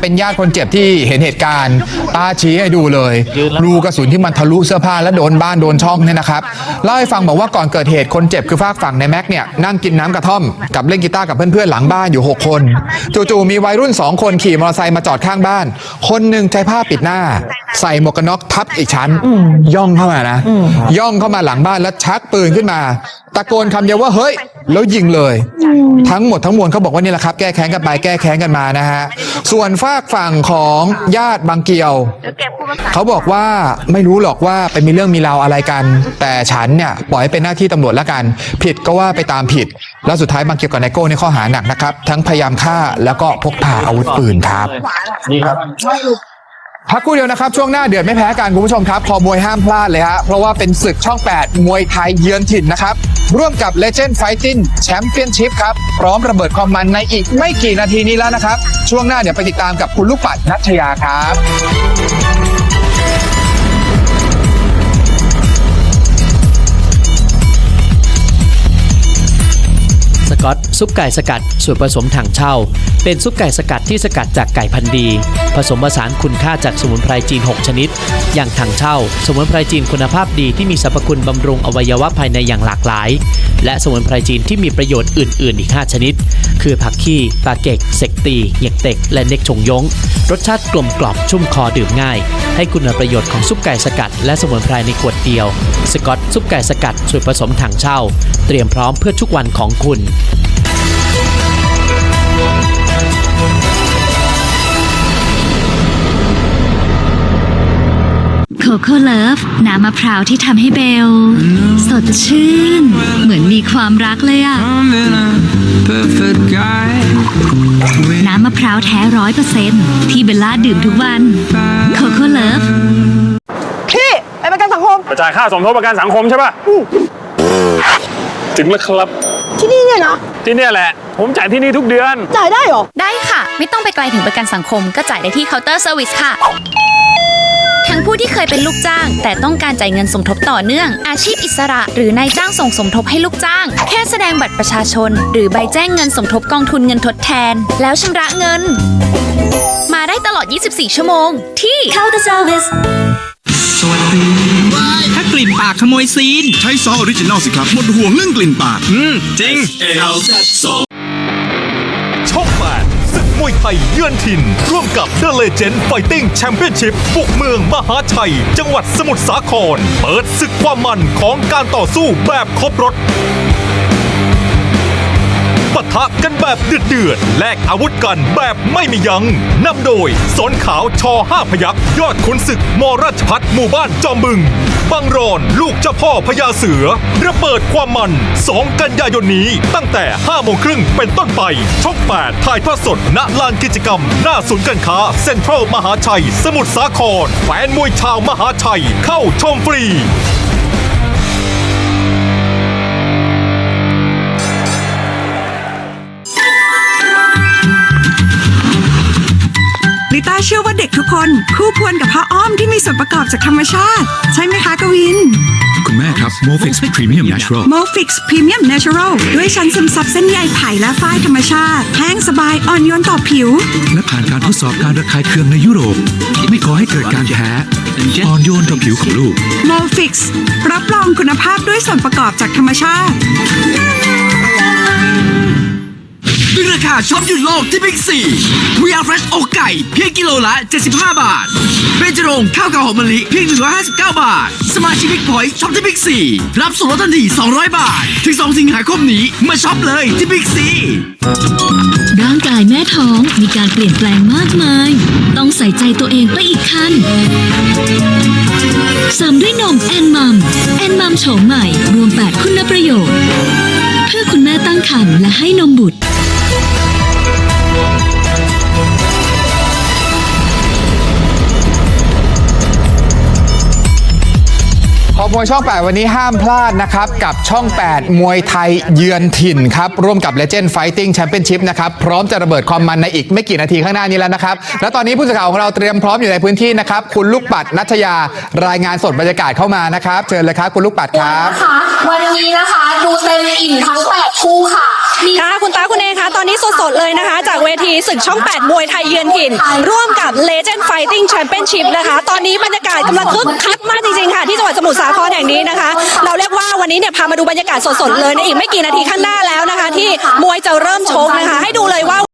เป็นญาติคนเจ็บที่เห็นเหตุการณ์ป้าชี้ให้ดูเลย รูกระสุนที่มันทะลุเสื้อผ้าและโดนบ้านโดนช่องเนี่ยนะครับเล่าให้ฟังบอกว่าก่อนเกิดเหตุคนเจ็บคือฝากฝั่งในแม็กเนี่ยนั่งกินน้ำกระท่อมกับเล่นกีตาร์กับเพื่อนๆหลังบ้านอยู่ 6 คน จู่ๆมีวัยรุ่น 2 คนขี่มอเตอร์ไซค์มาจอดข้างบ้าน คนหนึ่งใช้ผ้าปิดหน้า ใส่หมวกกันน็อกทับอีกชั้น ย่องเข้ามานะ ย่องเข้ามาหลังบ้านแล้วชักปืนขึ้นมา ตะโกนคำเดียวว่าเฮ้ย แล้วยิงเลย ทั้งหมดทั้งมวลเขาบอกว่านี่แหละครับ แก้แค้นกันไปแก้แค้นกันมานะฮะส่วนฝากฝั่งของญาติบางเกียว เขาบอกว่าไม่รู้หรอกว่าไปมีเรื่องมีราวอะไรกัน แต่ฉันเนี่ยปล่อยให้เป็นหน้าที่ตำรวจแล้วกัน ผิดก็ว่าไปตามผิด แล้วสุดท้ายบางเกียวกับไนโก้ในข้อหาหนักนะครับ ทั้งพยายามฆ่าแล้วก็พกพาอาวุธปืนครับ นี่ครับ พักครู่เดียวนะครับ ช่วงหน้าเดือดไม่แพ้กันคุณผู้ชมครับคอมวยห้ามพลาดเลยฮะ เพราะว่าเป็นศึกช่อง 8 มวยไทยเยือนถิ่นนะครับ ร่วมกับ Legend Fighting Championship ครับ พร้อมระเบิดความมันในอีกไม่กี่นาทีนี้แล้วนะครับ ช่วงหน้าเดี๋ยวไปติดตามกับคุณลูกปัดนัชยาครับ กอตซุปไก่สกัด ส่วนผสมถังเช่า เป็นซุปไก่สกัดที่สกัดจากไก่พันธุ์ดี ผสมผสานคุณค่าจากสมุนไพรจีน 6 ชนิด อย่างถังเช่า สมุนไพรจีนคุณภาพดีที่มีสรรพคุณบำรุงอวัยวะภายในอย่างหลากหลาย และสมุนไพรจีนที่มีประโยชน์อื่น ๆ อีก 5 ชนิด คือผักขี้ปลาเก็กเสกตีเหยกเต็กและเน็กชงยง รสชาติกลมกล่อมชุ่มคอดื่มง่าย ให้คุณประโยชน์ของซุปไก่สกัด และสมุนไพรในขวดเดียว สกอตซุปไก่สกัดส่วนผสมถังเช่า เตรียมพร้อมเพื่อทุกวันของคุณ โคโค่เลิฟน้ำมะพร้าวที่ทำให้เบล สดชื่น เหมือนมีความรักเลยอะ I'm in a perfect guy. น้ำมะพร้าวแท้ร้อยเปอร์เซ็นที่เบลล่าดื่มทุกวันโคโค่เลิฟพี่ไปประกันสังคมไปจ่ายค่าสมทบประกันสังคมใช่ป่ะถึงแล้วครับที่นี่เนี่ยนะที่เนี่ยแหละ ผมจ่ายที่นี่ทุกเดือน จ่ายได้เหรอ ได้ค่ะ ไม่ต้องไปไกลถึงประกันสังคมก็จ่ายได้ที่เคาน์เตอร์เซอร์วิสค่ะ ทั้งผู้ที่เคยเป็นลูกจ้าง แต่ต้องการจ่ายเงินสมทบต่อเนื่อง อาชีพอิสระ หรือนายจ้างส่งสมทบให้ลูกจ้าง แค่แสดงบัตรประชาชน หรือใบแจ้งเงินสมทบกองทุนเงินทดแทน แล้วชำระเงิน มาได้ตลอด 24 ชั่วโมง ที่เคาน์เตอร์เซอร์วิสถ้ากลิ่นปากขโมยซีน ใช้ซอสออริจินอลสิครับ หมดห่วงเรื่องกลิ่นปาก อืม จริงช่อง8ศึกม วยไทยเยือนถิ่น ร่วมกับ The Legend Fighting Championship บุกเมืองมหาชัย จังหวัดสมุทรสาคร เปิดศึกความมันของการต่อสู้แบบครบรถ ทะกันแบบเดือดเดือดๆแลกอาวุธกันแบบไม่มียัง้งนำโดยสนขาวชอห้าพยักยอดขุนศึกมราชพัฒหมู่บ้านจอมบึง บังรอนลูกเจ้าพ่อพญาเสือ ระเบิดความมัน 2 กันยายนนี้ตั้งแต่5โมงครึ่งเป็นต้นไปช่อง8ถ่ายทอดสดณลานกิจกรรม หน้าศูนย์การค้าเซ็นทรัลมหาชัย สมุทรสาครแฟนมวยชาวมหาชัยเข้าชมฟรี เชื่อว่าเด็กทุกคนคู่ควรกับผ้าอ้อมที่มีส่วนประกอบจากธรรมชาติ ใช่ไหมคะกวิน คุณแม่ครับ m o f i x Premium Natural m o f i x Premium Natural ด้วยชั้นซึมซับเส้นใยไผ่และฝ้ายธรรมชาติ แห้งสบายอ่อนโยนต่อผิว และผ่านการทดสอบการระคายเคืองในยุโรป ไม่ก่อให้เกิดการแพ้อ่อนโยนต่อผิวของลูก m o f i x รับรองคุณภาพด้วยส่วนประกอบจากธรรมชาติด้วยราคา ช็อปหยุดโลกที่บิ๊กซีวีอาร์เฟรชอกไก่ เพียงกิโลละ 75 บาทเบญจรงข้าวกะหอมมะลิเพียง 159 บาท สมาชิกบิ๊กพอยต์ช็อปที่บิ๊กซีรับส่วนลดทันที 200 บาท ถึง 2 สิงหาคมนี้มาช็อปเลยที่บิ๊กซีร่างกายแม่ท้องมีการเปลี่ยนแปลงมากมาย ต้องใส่ใจตัวเองไปอีกขั้นเสริมด้วยนมแอนมัมแอนมัมโฉมใหม่รวม 8 คุณประโยชน์ เพื่อคุณแม่ตั้งครรภ์และให้นมบุตร มวยช่อง 8 วันนี้ห้ามพลาดนะครับ กับช่อง 8 มวยไทยเยือนถิ่นครับ ร่วมกับ Legend Fighting Championship นะครับ พร้อมจะระเบิดความมันในอีกไม่กี่นาทีข้างหน้านี้แล้วนะครับ และตอนนี้ผู้สื่อข่าวของเราเตรียมพร้อมอยู่ในพื้นที่นะครับ คุณลูกปัดนัชยารายงานสดบรรยากาศเข้ามานะครับ เชิญเลยครับคุณลูกปัดครับ นะคะวันนี้นะคะ ดูเต็มอิ่มทั้ง 8 คู่ค่ะ มีค่ะคุณตาคุณเอคะตอนนี้สดๆเลยนะคะ จากเวทีศึกช่อง 8 มวยไทยเยือนถิ่น ร่วมกับ Legend Fighting Championship นะคะ ตอนนี้บรรยากาศกำลังคึกคักมากจริงๆค่ะ ที่จังหวัดสมุทรสาครแห่งนี้นะคะ เราเรียกว่าวันนี้เนี่ยพามาดูบรรยากาศสดๆเลยในอีกไม่กี่นาทีข้างหน้าแล้วนะคะ ที่มวยจะเริ่มชกนะคะ ให้ดูเลยว่า